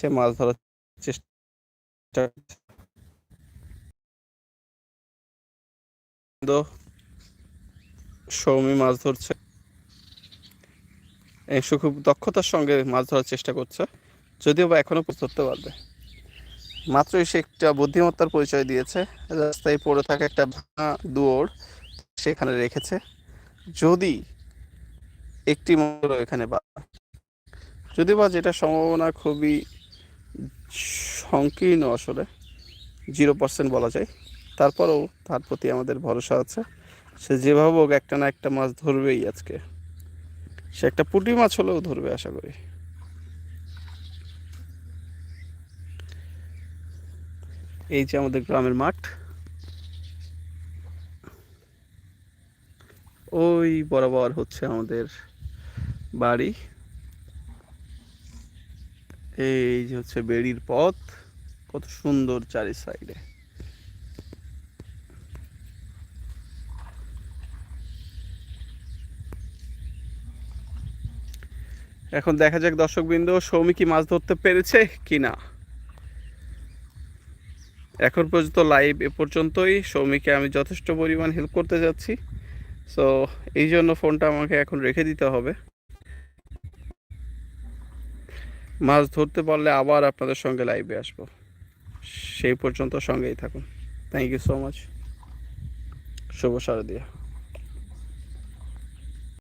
সে মাছ ধরার চেষ্টা সৌমি মাছ ধরছে। সে খুব দক্ষতার সঙ্গে মাছ ধরার চেষ্টা করছে, যদিও বা এখনও ধরতে পারবে। মাত্রই সে একটা বুদ্ধিমত্তার পরিচয় দিয়েছে, রাস্তায় পড়ে থাকা একটা ভাঙা দুয়োর সেখানে রেখেছে। যদি একটি মোটর এখানে বা যদি বা যেটা সম্ভাবনা খুবই সংকীর্ণ আসলে। জিরো পার্সেন্ট বলা যায়। তারপরেও তার প্রতি আমাদের ভরসা আছে। সে যেভাবে হোক একটা না একটা মাছ ধরবেই আজকে। সে একটা পুঁটি মাছ হলেও ধরবে আশা করি। এই যে আমাদের গ্রামের মাঠ। ওই বরাবর হচ্ছে আমাদের বাড়ি। এই যে হচ্ছে বেড়ির পথ, কত সুন্দর চারি সাইডে। এখন দেখা যাক দর্শকবৃন্দ সৌমি কি মাছ ধরতে পেরেছে কি না এখন পর্যন্ত লাইভ এ পর্যন্তই। সৌমিকে আমি যথেষ্ট পরিমাণ হেল্প করতে যাচ্ছি। সো এই জন্য ফোনটা আমাকে এখন রেখে দিতে হবে। মাছ ধরতে পারলে আবার আপনাদের সঙ্গে লাইভে আসব। সেই পর্যন্ত সঙ্গেই থাকুন। থ্যাংক ইউ সো মাচ শুভ সারদিয়া